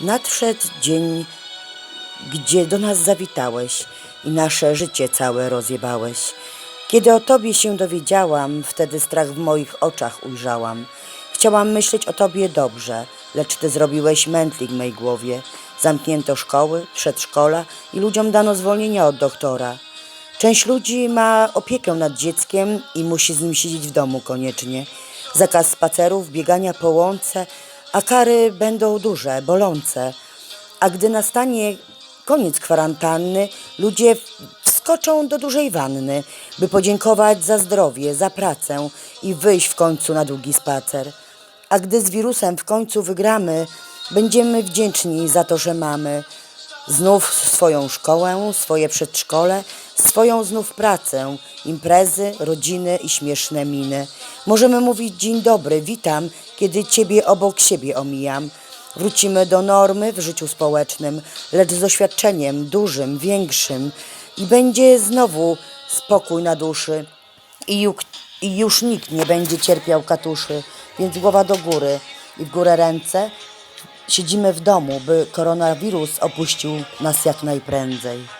Nadszedł dzień, gdzie do nas zawitałeś i nasze życie całe rozjebałeś. Kiedy o tobie się dowiedziałam, wtedy strach w moich oczach ujrzałam. Chciałam myśleć o tobie dobrze, lecz ty zrobiłeś mętlik mej głowie. Zamknięto szkoły, przedszkola i ludziom dano zwolnienia od doktora. Część ludzi ma opiekę nad dzieckiem i musi z nim siedzieć w domu koniecznie. Zakaz spacerów, biegania po łące, a kary będą duże, bolące. A gdy nastanie koniec kwarantanny, ludzie wskoczą do dużej wanny, by podziękować za zdrowie, za pracę i wyjść w końcu na długi spacer. A gdy z wirusem w końcu wygramy, będziemy wdzięczni za to, że mamy znów swoją szkołę, swoje przedszkole, swoją znów pracę, imprezy, rodziny i śmieszne miny. Możemy mówić dzień dobry, witam, kiedy ciebie obok siebie omijam. Wrócimy do normy w życiu społecznym, lecz z doświadczeniem dużym, większym i będzie znowu spokój na duszy i, juk, i już nikt nie będzie cierpiał katuszy, więc głowa do góry i w górę ręce. Siedzimy w domu, by koronawirus opuścił nas jak najprędzej.